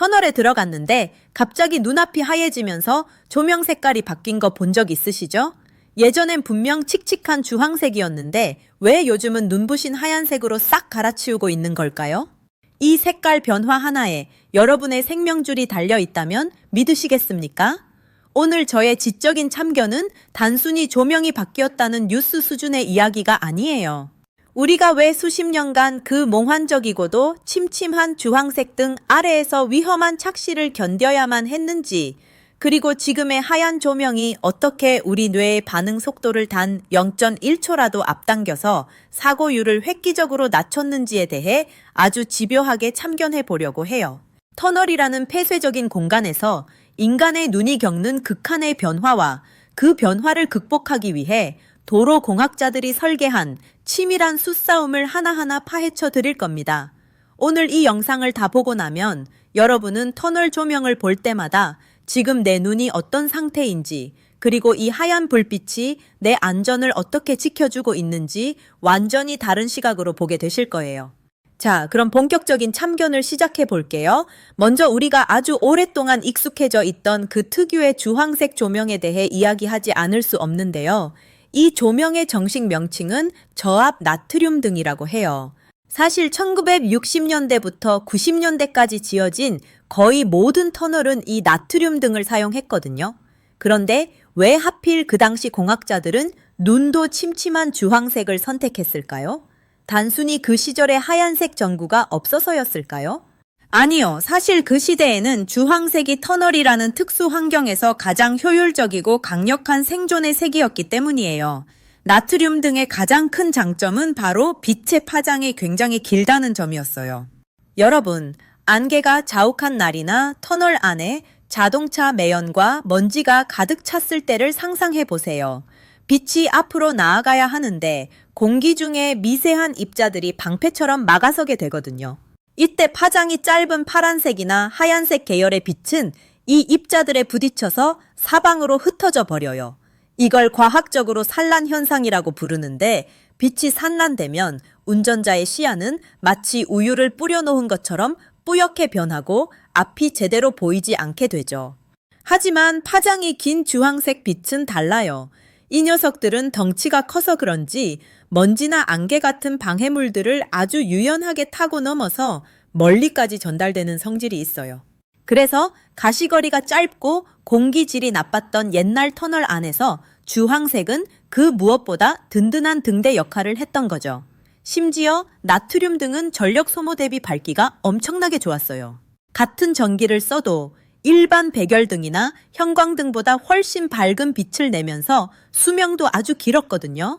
터널에 들어갔는데 갑자기 눈앞이 하얘지면서 조명 색깔이 바뀐 거 본 적 있으시죠? 예전엔 분명 칙칙한 주황색이었는데 왜 요즘은 눈부신 하얀색으로 싹 갈아치우고 있는 걸까요? 이 색깔 변화 하나에 여러분의 생명줄이 달려 있다면 믿으시겠습니까? 오늘 저의 지적인 참견은 단순히 조명이 바뀌었다는 뉴스 수준의 이야기가 아니에요. 우리가 왜 수십 년간 그 몽환적이고도 침침한 주황색 등 아래에서 위험한 착시를 견뎌야만 했는지, 그리고 지금의 하얀 조명이 어떻게 우리 뇌의 반응 속도를 단 0.1초라도 앞당겨서 사고율을 획기적으로 낮췄는지에 대해 아주 집요하게 참견해 보려고 해요. 터널이라는 폐쇄적인 공간에서 인간의 눈이 겪는 극한의 변화와 그 변화를 극복하기 위해 도로 공학자들이 설계한 치밀한 수싸움을 하나하나 파헤쳐 드릴 겁니다. 오늘 이 영상을 다 보고 나면 여러분은 터널 조명을 볼 때마다 지금 내 눈이 어떤 상태인지 그리고 이 하얀 불빛이 내 안전을 어떻게 지켜주고 있는지 완전히 다른 시각으로 보게 되실 거예요. 자, 그럼 본격적인 참견을 시작해 볼게요. 먼저 우리가 아주 오랫동안 익숙해져 있던 그 특유의 주황색 조명에 대해 이야기하지 않을 수 없는데요. 이 조명의 정식 명칭은 저압 나트륨 등이라고 해요. 사실 1960년대부터 90년대까지 지어진 거의 모든 터널은 이 나트륨 등을 사용했거든요. 그런데 왜 하필 그 당시 공학자들은 눈도 침침한 주황색을 선택했을까요? 단순히 그 시절에 하얀색 전구가 없어서였을까요? 아니요. 사실 그 시대에는 주황색이 터널이라는 특수 환경에서 가장 효율적이고 강력한 생존의 색이었기 때문이에요. 나트륨 등의 가장 큰 장점은 바로 빛의 파장이 굉장히 길다는 점이었어요. 여러분, 안개가 자욱한 날이나 터널 안에 자동차 매연과 먼지가 가득 찼을 때를 상상해 보세요. 빛이 앞으로 나아가야 하는데 공기 중에 미세한 입자들이 방패처럼 막아서게 되거든요. 이때 파장이 짧은 파란색이나 하얀색 계열의 빛은 이 입자들에 부딪혀서 사방으로 흩어져 버려요. 이걸 과학적으로 산란 현상이라고 부르는데 빛이 산란되면 운전자의 시야는 마치 우유를 뿌려놓은 것처럼 뿌옇게 변하고 앞이 제대로 보이지 않게 되죠. 하지만 파장이 긴 주황색 빛은 달라요. 이 녀석들은 덩치가 커서 그런지 먼지나 안개 같은 방해물들을 아주 유연하게 타고 넘어서 멀리까지 전달되는 성질이 있어요. 그래서 가시거리가 짧고 공기질이 나빴던 옛날 터널 안에서 주황색은 그 무엇보다 든든한 등대 역할을 했던 거죠. 심지어 나트륨 등은 전력 소모 대비 밝기가 엄청나게 좋았어요. 같은 전기를 써도 일반 백열등이나 형광등보다 훨씬 밝은 빛을 내면서 수명도 아주 길었거든요.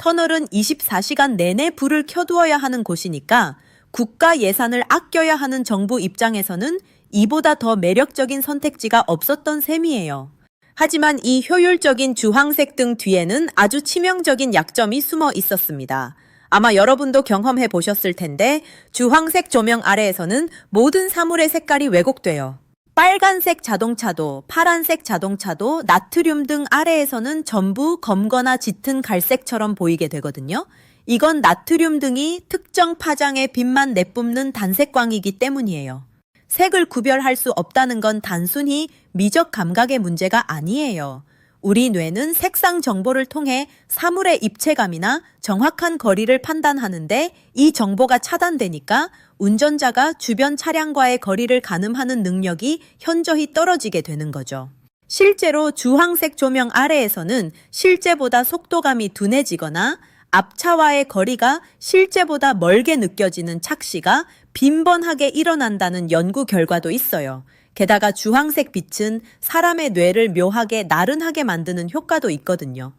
터널은 24시간 내내 불을 켜두어야 하는 곳이니까 국가 예산을 아껴야 하는 정부 입장에서는 이보다 더 매력적인 선택지가 없었던 셈이에요. 하지만 이 효율적인 주황색 등 뒤에는 아주 치명적인 약점이 숨어 있었습니다. 아마 여러분도 경험해 보셨을 텐데 주황색 조명 아래에서는 모든 사물의 색깔이 왜곡돼요. 빨간색 자동차도 파란색 자동차도 나트륨 등 아래에서는 전부 검거나 짙은 갈색처럼 보이게 되거든요. 이건 나트륨 등이 특정 파장의 빛만 내뿜는 단색광이기 때문이에요. 색을 구별할 수 없다는 건 단순히 미적 감각의 문제가 아니에요. 우리 뇌는 색상 정보를 통해 사물의 입체감이나 정확한 거리를 판단하는데 이 정보가 차단되니까 운전자가 주변 차량과의 거리를 가늠하는 능력이 현저히 떨어지게 되는 거죠. 실제로 주황색 조명 아래에서는 실제보다 속도감이 둔해지거나 앞차와의 거리가 실제보다 멀게 느껴지는 착시가 빈번하게 일어난다는 연구 결과도 있어요. 게다가 주황색 빛은 사람의 뇌를 묘하게 나른하게 만드는 효과도 있거든요.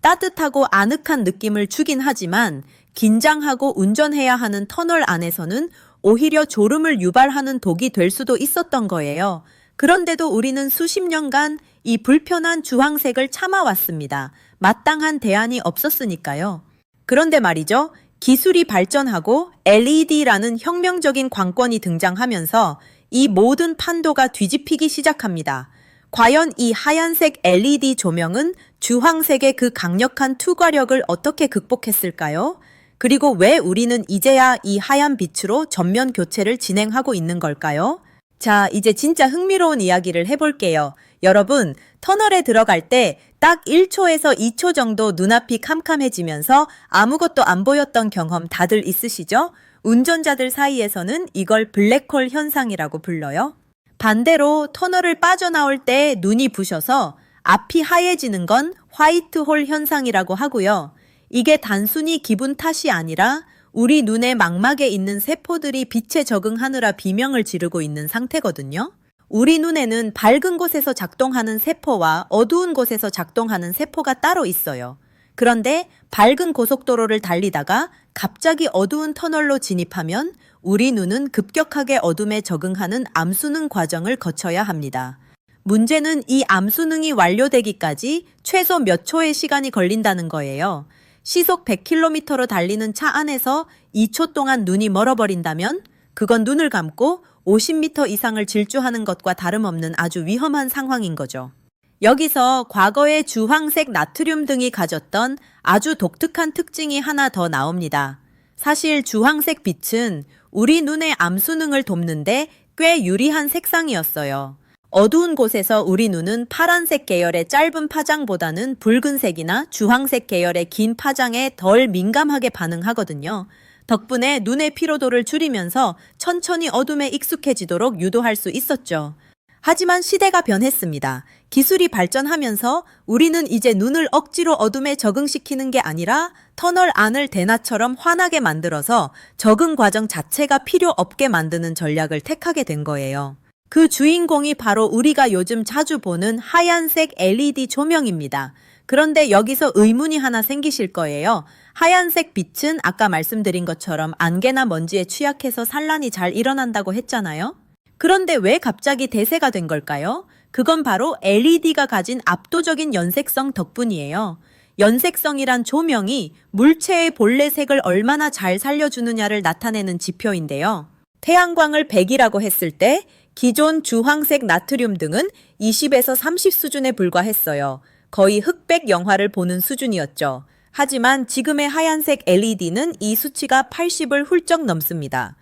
따뜻하고 아늑한 느낌을 주긴 하지만 긴장하고 운전해야 하는 터널 안에서는 오히려 졸음을 유발하는 독이 될 수도 있었던 거예요. 그런데도 우리는 수십 년간 이 불편한 주황색을 참아왔습니다. 마땅한 대안이 없었으니까요. 그런데 말이죠. 기술이 발전하고 LED라는 혁명적인 관건이 등장하면서 이 모든 판도가 뒤집히기 시작합니다. 과연 이 하얀색 LED 조명은 주황색의 그 강력한 투과력을 어떻게 극복했을까요? 그리고 왜 우리는 이제야 이 하얀 빛으로 전면 교체를 진행하고 있는 걸까요? 자, 이제 진짜 흥미로운 이야기를 해볼게요. 여러분, 터널에 들어갈 때 딱 1초에서 2초 정도 눈앞이 캄캄해지면서 아무것도 안 보였던 경험 다들 있으시죠? 운전자들 사이에서는 이걸 블랙홀 현상이라고 불러요. 반대로 터널을 빠져나올 때 눈이 부셔서 앞이 하얘지는 건 화이트홀 현상이라고 하고요. 이게 단순히 기분 탓이 아니라 우리 눈의 망막에 있는 세포들이 빛에 적응하느라 비명을 지르고 있는 상태거든요. 우리 눈에는 밝은 곳에서 작동하는 세포와 어두운 곳에서 작동하는 세포가 따로 있어요. 그런데 밝은 고속도로를 달리다가 갑자기 어두운 터널로 진입하면 우리 눈은 급격하게 어둠에 적응하는 암수능 과정을 거쳐야 합니다. 문제는 이 암수능이 완료되기까지 최소 몇 초의 시간이 걸린다는 거예요. 시속 100km로 달리는 차 안에서 2초 동안 눈이 멀어버린다면 그건 눈을 감고 50m 이상을 질주하는 것과 다름없는 아주 위험한 상황인 거죠. 여기서 과거의 주황색 나트륨 등이 가졌던 아주 독특한 특징이 하나 더 나옵니다. 사실 주황색 빛은 우리 눈의 암수능을 돕는데 꽤 유리한 색상이었어요. 어두운 곳에서 우리 눈은 파란색 계열의 짧은 파장보다는 붉은색이나 주황색 계열의 긴 파장에 덜 민감하게 반응하거든요. 덕분에 눈의 피로도를 줄이면서 천천히 어둠에 익숙해지도록 유도할 수 있었죠. 하지만 시대가 변했습니다. 기술이 발전하면서 우리는 이제 눈을 억지로 어둠에 적응시키는 게 아니라 터널 안을 대낮처럼 환하게 만들어서 적응 과정 자체가 필요 없게 만드는 전략을 택하게 된 거예요. 그 주인공이 바로 우리가 요즘 자주 보는 하얀색 LED 조명입니다. 그런데 여기서 의문이 하나 생기실 거예요. 하얀색 빛은 아까 말씀드린 것처럼 안개나 먼지에 취약해서 산란이 잘 일어난다고 했잖아요. 그런데 왜 갑자기 대세가 된 걸까요? 그건 바로 LED가 가진 압도적인 연색성 덕분이에요. 연색성이란 조명이 물체의 본래 색을 얼마나 잘 살려주느냐를 나타내는 지표인데요. 태양광을 100이라고 했을 때 기존 주황색 나트륨 등은 20에서 30 수준에 불과했어요. 거의 흑백 영화를 보는 수준이었죠. 하지만 지금의 하얀색 LED는 이 수치가 80을 훌쩍 넘습니다.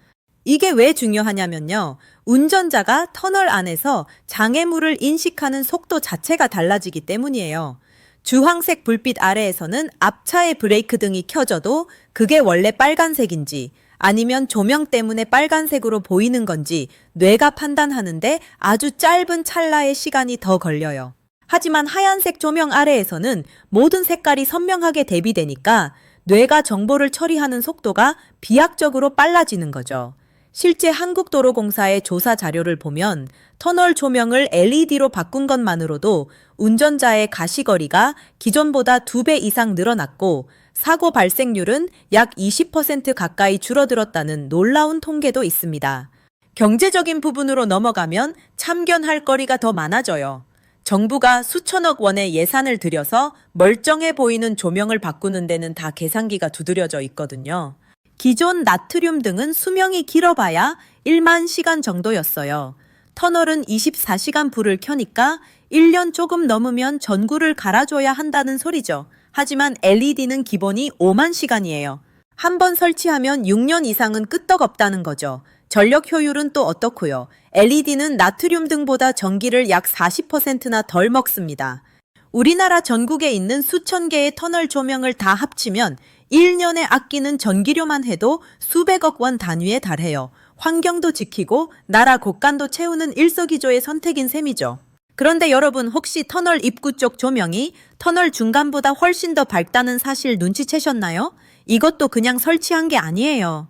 이게 왜 중요하냐면요. 운전자가 터널 안에서 장애물을 인식하는 속도 자체가 달라지기 때문이에요. 주황색 불빛 아래에서는 앞차의 브레이크 등이 켜져도 그게 원래 빨간색인지 아니면 조명 때문에 빨간색으로 보이는 건지 뇌가 판단하는데 아주 짧은 찰나의 시간이 더 걸려요. 하지만 하얀색 조명 아래에서는 모든 색깔이 선명하게 대비되니까 뇌가 정보를 처리하는 속도가 비약적으로 빨라지는 거죠. 실제 한국도로공사의 조사 자료를 보면 터널 조명을 LED로 바꾼 것만으로도 운전자의 가시거리가 기존보다 2배 이상 늘어났고 사고 발생률은 약 20% 가까이 줄어들었다는 놀라운 통계도 있습니다. 경제적인 부분으로 넘어가면 참견할 거리가 더 많아져요. 정부가 수천억 원의 예산을 들여서 멀쩡해 보이는 조명을 바꾸는 데는 다 계산기가 두드려져 있거든요. 기존 나트륨 등은 수명이 길어봐야 1만 시간 정도였어요. 터널은 24시간 불을 켜니까 1년 조금 넘으면 전구를 갈아줘야 한다는 소리죠. 하지만 LED는 기본이 5만 시간이에요. 한 번 설치하면 6년 이상은 끄떡없다는 거죠. 전력 효율은 또 어떻고요? LED는 나트륨 등보다 전기를 약 40%나 덜 먹습니다. 우리나라 전국에 있는 수천 개의 터널 조명을 다 합치면 1년에 아끼는 전기료만 해도 수백억 원 단위에 달해요. 환경도 지키고 나라 곳간도 채우는 일석이조의 선택인 셈이죠. 그런데 여러분 혹시 터널 입구 쪽 조명이 터널 중간보다 훨씬 더 밝다는 사실 눈치채셨나요? 이것도 그냥 설치한 게 아니에요.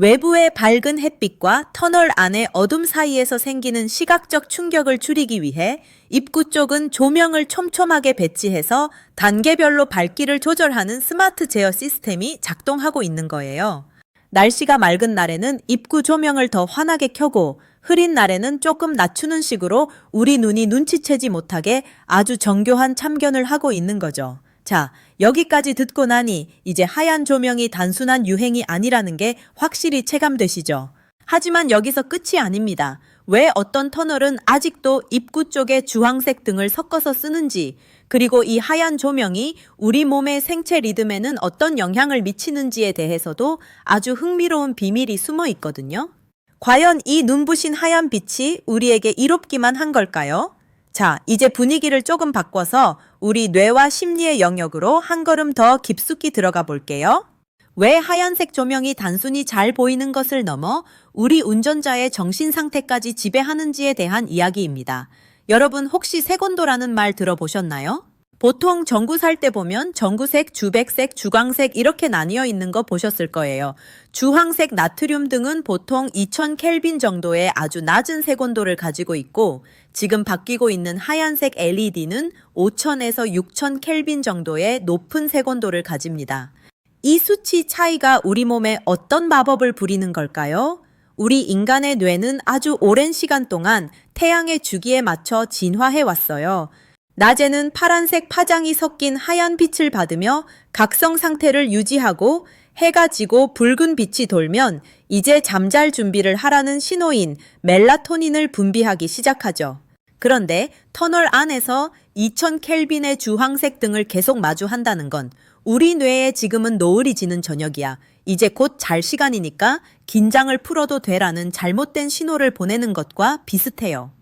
외부의 밝은 햇빛과 터널 안의 어둠 사이에서 생기는 시각적 충격을 줄이기 위해 입구 쪽은 조명을 촘촘하게 배치해서 단계별로 밝기를 조절하는 스마트 제어 시스템이 작동하고 있는 거예요. 날씨가 맑은 날에는 입구 조명을 더 환하게 켜고 흐린 날에는 조금 낮추는 식으로 우리 눈이 눈치채지 못하게 아주 정교한 참견을 하고 있는 거죠. 자, 여기까지 듣고 나니 이제 하얀 조명이 단순한 유행이 아니라는 게 확실히 체감되시죠? 하지만 여기서 끝이 아닙니다. 왜 어떤 터널은 아직도 입구 쪽에 주황색 등을 섞어서 쓰는지, 그리고 이 하얀 조명이 우리 몸의 생체 리듬에는 어떤 영향을 미치는지에 대해서도 아주 흥미로운 비밀이 숨어 있거든요. 과연 이 눈부신 하얀 빛이 우리에게 이롭기만 한 걸까요? 자, 이제 분위기를 조금 바꿔서 우리 뇌와 심리의 영역으로 한 걸음 더 깊숙이 들어가 볼게요. 왜 하얀색 조명이 단순히 잘 보이는 것을 넘어 우리 운전자의 정신 상태까지 지배하는지에 대한 이야기입니다. 여러분 혹시 색온도라는 말 들어보셨나요? 보통 전구 살 때 보면 전구색, 주백색, 주광색 이렇게 나뉘어 있는 거 보셨을 거예요. 주황색 나트륨 등은 보통 2000 켈빈 정도의 아주 낮은 색온도를 가지고 있고 지금 바뀌고 있는 하얀색 LED는 5000에서 6000 켈빈 정도의 높은 색온도를 가집니다. 이 수치 차이가 우리 몸에 어떤 마법을 부리는 걸까요? 우리 인간의 뇌는 아주 오랜 시간 동안 태양의 주기에 맞춰 진화해 왔어요. 낮에는 파란색 파장이 섞인 하얀 빛을 받으며 각성 상태를 유지하고 해가 지고 붉은 빛이 돌면 이제 잠잘 준비를 하라는 신호인 멜라토닌을 분비하기 시작하죠. 그런데 터널 안에서 2000 켈빈의 주황색 등을 계속 마주한다는 건 우리 뇌에 지금은 노을이 지는 저녁이야. 이제 곧 잘 시간이니까 긴장을 풀어도 되라는 잘못된 신호를 보내는 것과 비슷해요.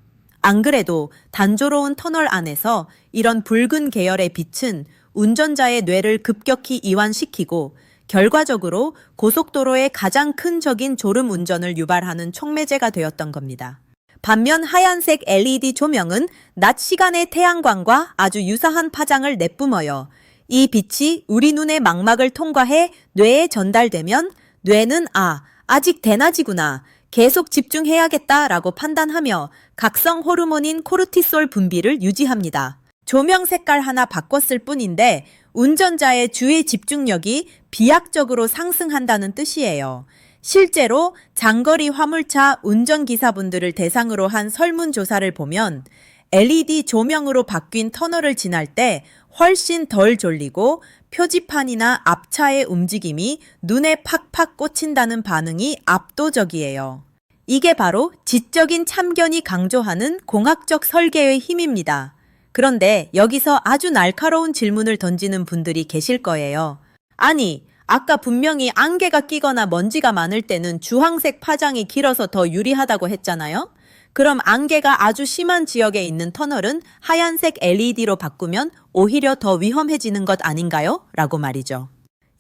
안 그래도 단조로운 터널 안에서 이런 붉은 계열의 빛은 운전자의 뇌를 급격히 이완시키고 결과적으로 고속도로의 가장 큰 적인 졸음 운전을 유발하는 촉매제가 되었던 겁니다. 반면 하얀색 LED 조명은 낮 시간의 태양광과 아주 유사한 파장을 내뿜어요. 이 빛이 우리 눈의 망막을 통과해 뇌에 전달되면 뇌는 아, 아직 대낮이구나. 계속 집중해야겠다라고 판단하며 각성 호르몬인 코르티솔 분비를 유지합니다. 조명 색깔 하나 바꿨을 뿐인데 운전자의 주의 집중력이 비약적으로 상승한다는 뜻이에요. 실제로 장거리 화물차 운전기사분들을 대상으로 한 설문조사를 보면 LED 조명으로 바뀐 터널을 지날 때 훨씬 덜 졸리고 표지판이나 앞차의 움직임이 눈에 팍팍 꽂힌다는 반응이 압도적이에요. 이게 바로 지적인 참견이 강조하는 공학적 설계의 힘입니다. 그런데 여기서 아주 날카로운 질문을 던지는 분들이 계실 거예요. 아니, 아까 분명히 안개가 끼거나 먼지가 많을 때는 주황색 파장이 길어서 더 유리하다고 했잖아요? 그럼 안개가 아주 심한 지역에 있는 터널은 하얀색 LED로 바꾸면 오히려 더 위험해지는 것 아닌가요? 라고 말이죠.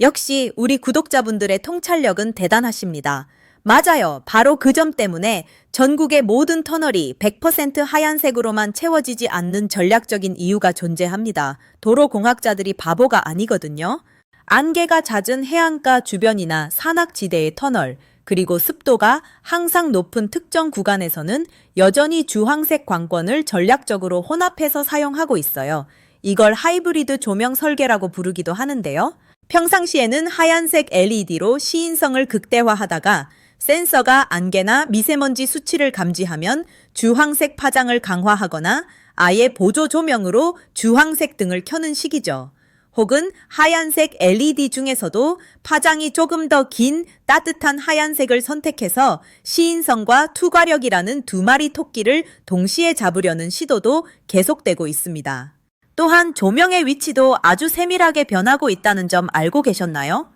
역시 우리 구독자분들의 통찰력은 대단하십니다. 맞아요. 바로 그 점 때문에 전국의 모든 터널이 100% 하얀색으로만 채워지지 않는 전략적인 이유가 존재합니다. 도로공학자들이 바보가 아니거든요. 안개가 잦은 해안가 주변이나 산악지대의 터널, 그리고 습도가 항상 높은 특정 구간에서는 여전히 주황색 광권을 전략적으로 혼합해서 사용하고 있어요. 이걸 하이브리드 조명 설계라고 부르기도 하는데요. 평상시에는 하얀색 LED로 시인성을 극대화하다가 센서가 안개나 미세먼지 수치를 감지하면 주황색 파장을 강화하거나 아예 보조 조명으로 주황색 등을 켜는 식이죠. 혹은 하얀색 LED 중에서도 파장이 조금 더 긴 따뜻한 하얀색을 선택해서 시인성과 투과력이라는 두 마리 토끼를 동시에 잡으려는 시도도 계속되고 있습니다. 또한 조명의 위치도 아주 세밀하게 변하고 있다는 점 알고 계셨나요?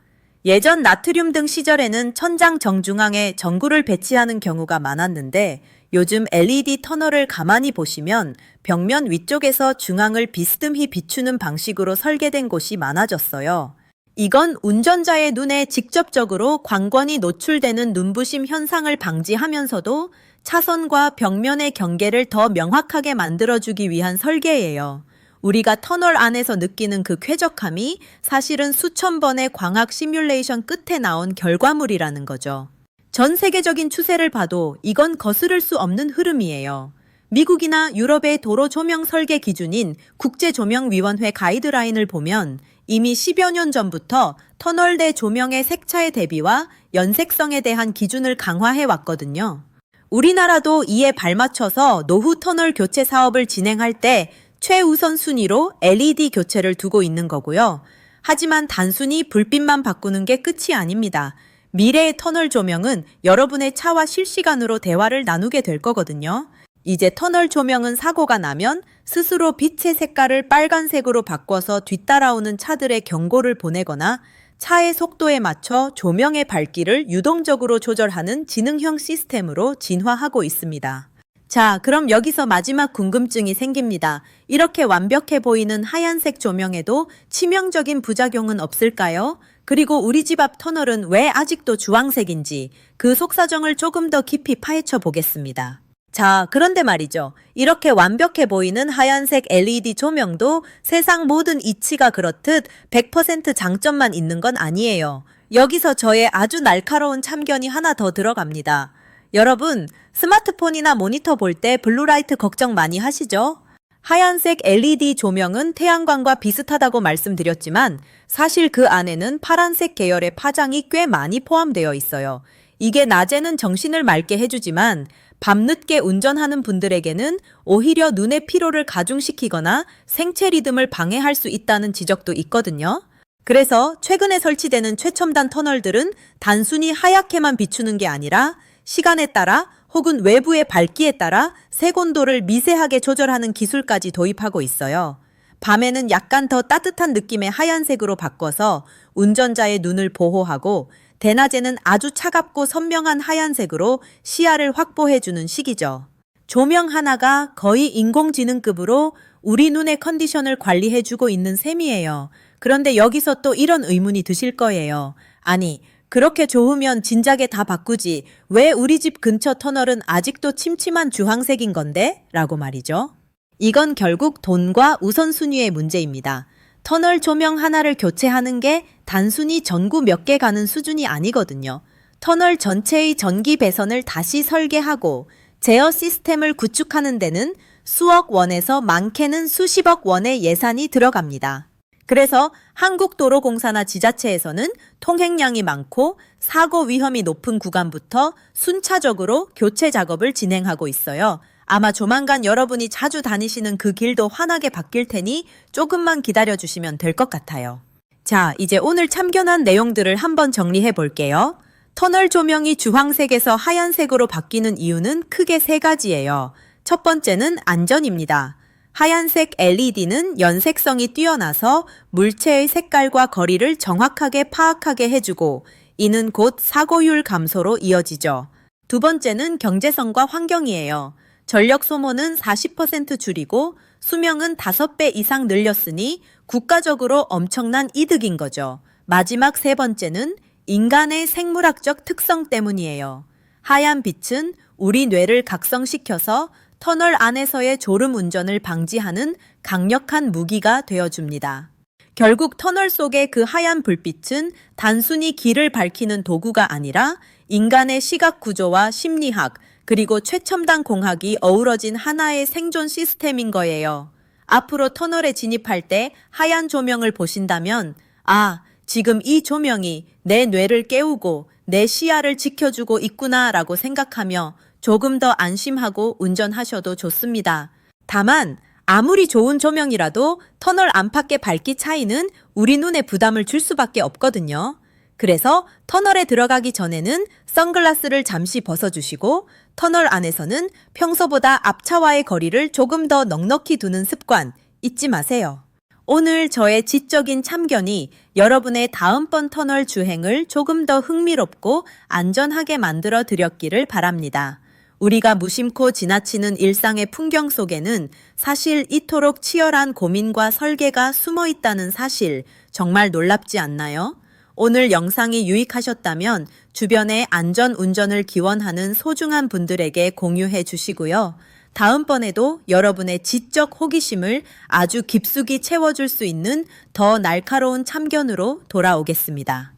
예전 나트륨 등 시절에는 천장 정중앙에 전구를 배치하는 경우가 많았는데 요즘 LED 터널을 가만히 보시면 벽면 위쪽에서 중앙을 비스듬히 비추는 방식으로 설계된 곳이 많아졌어요. 이건 운전자의 눈에 직접적으로 광권이 노출되는 눈부심 현상을 방지하면서도 차선과 벽면의 경계를 더 명확하게 만들어주기 위한 설계예요. 우리가 터널 안에서 느끼는 그 쾌적함이 사실은 수천 번의 광학 시뮬레이션 끝에 나온 결과물이라는 거죠. 전 세계적인 추세를 봐도 이건 거스를 수 없는 흐름이에요. 미국이나 유럽의 도로 조명 설계 기준인 국제조명위원회 가이드라인을 보면 이미 10여 년 전부터 터널 내 조명의 색차의 대비와 연색성에 대한 기준을 강화해 왔거든요. 우리나라도 이에 발맞춰서 노후 터널 교체 사업을 진행할 때 최우선 순위로 LED 교체를 두고 있는 거고요. 하지만 단순히 불빛만 바꾸는 게 끝이 아닙니다. 미래의 터널 조명은 여러분의 차와 실시간으로 대화를 나누게 될 거거든요. 이제 터널 조명은 사고가 나면 스스로 빛의 색깔을 빨간색으로 바꿔서 뒤따라오는 차들의 경고를 보내거나 차의 속도에 맞춰 조명의 밝기를 유동적으로 조절하는 지능형 시스템으로 진화하고 있습니다. 자, 그럼 여기서 마지막 궁금증이 생깁니다. 이렇게 완벽해 보이는 하얀색 조명에도 치명적인 부작용은 없을까요? 그리고 우리 집 앞 터널은 왜 아직도 주황색인지 그 속사정을 조금 더 깊이 파헤쳐 보겠습니다. 자, 그런데 말이죠. 이렇게 완벽해 보이는 하얀색 LED 조명도 세상 모든 이치가 그렇듯 100% 장점만 있는 건 아니에요. 여기서 저의 아주 날카로운 참견이 하나 더 들어갑니다. 여러분, 스마트폰이나 모니터 볼 때 블루라이트 걱정 많이 하시죠? 하얀색 LED 조명은 태양광과 비슷하다고 말씀드렸지만 사실 그 안에는 파란색 계열의 파장이 꽤 많이 포함되어 있어요. 이게 낮에는 정신을 맑게 해주지만 밤늦게 운전하는 분들에게는 오히려 눈의 피로를 가중시키거나 생체 리듬을 방해할 수 있다는 지적도 있거든요. 그래서 최근에 설치되는 최첨단 터널들은 단순히 하얗게만 비추는 게 아니라 시간에 따라 혹은 외부의 밝기에 따라 색온도를 미세하게 조절하는 기술까지 도입하고 있어요. 밤에는 약간 더 따뜻한 느낌의 하얀색으로 바꿔서 운전자의 눈을 보호하고 대낮에는 아주 차갑고 선명한 하얀색으로 시야를 확보해주는 식이죠. 조명 하나가 거의 인공지능급으로 우리 눈의 컨디션을 관리해주고 있는 셈이에요. 그런데 여기서 또 이런 의문이 드실 거예요. 아니, 그렇게 좋으면 진작에 다 바꾸지. 왜 우리 집 근처 터널은 아직도 침침한 주황색인 건데? 라고 말이죠. 이건 결국 돈과 우선순위의 문제입니다. 터널 조명 하나를 교체하는 게 단순히 전구 몇 개 가는 수준이 아니거든요. 터널 전체의 전기 배선을 다시 설계하고 제어 시스템을 구축하는 데는 수억 원에서 많게는 수십억 원의 예산이 들어갑니다. 그래서 한국도로공사나 지자체에서는 통행량이 많고 사고 위험이 높은 구간부터 순차적으로 교체 작업을 진행하고 있어요. 아마 조만간 여러분이 자주 다니시는 그 길도 환하게 바뀔 테니 조금만 기다려 주시면 될 것 같아요. 자, 이제 오늘 참견한 내용들을 한번 정리해 볼게요. 터널 조명이 주황색에서 하얀색으로 바뀌는 이유는 크게 세 가지예요. 첫 번째는 안전입니다. 하얀색 LED는 연색성이 뛰어나서 물체의 색깔과 거리를 정확하게 파악하게 해주고 이는 곧 사고율 감소로 이어지죠. 두 번째는 경제성과 환경이에요. 전력 소모는 40% 줄이고 수명은 5배 이상 늘렸으니 국가적으로 엄청난 이득인 거죠. 마지막 세 번째는 인간의 생물학적 특성 때문이에요. 하얀 빛은 우리 뇌를 각성시켜서 터널 안에서의 졸음 운전을 방지하는 강력한 무기가 되어줍니다. 결국 터널 속의 그 하얀 불빛은 단순히 길을 밝히는 도구가 아니라 인간의 시각 구조와 심리학, 그리고 최첨단 공학이 어우러진 하나의 생존 시스템인 거예요. 앞으로 터널에 진입할 때 하얀 조명을 보신다면, 아, 지금 이 조명이 내 뇌를 깨우고 내 시야를 지켜주고 있구나 라고 생각하며 조금 더 안심하고 운전하셔도 좋습니다. 다만, 아무리 좋은 조명이라도 터널 안팎의 밝기 차이는 우리 눈에 부담을 줄 수밖에 없거든요. 그래서 터널에 들어가기 전에는 선글라스를 잠시 벗어주시고 터널 안에서는 평소보다 앞차와의 거리를 조금 더 넉넉히 두는 습관 잊지 마세요. 오늘 저의 지적인 참견이 여러분의 다음번 터널 주행을 조금 더 흥미롭고 안전하게 만들어 드렸기를 바랍니다. 우리가 무심코 지나치는 일상의 풍경 속에는 사실 이토록 치열한 고민과 설계가 숨어 있다는 사실 정말 놀랍지 않나요? 오늘 영상이 유익하셨다면 주변에 안전 운전을 기원하는 소중한 분들에게 공유해 주시고요. 다음번에도 여러분의 지적 호기심을 아주 깊숙이 채워줄 수 있는 더 날카로운 참견으로 돌아오겠습니다.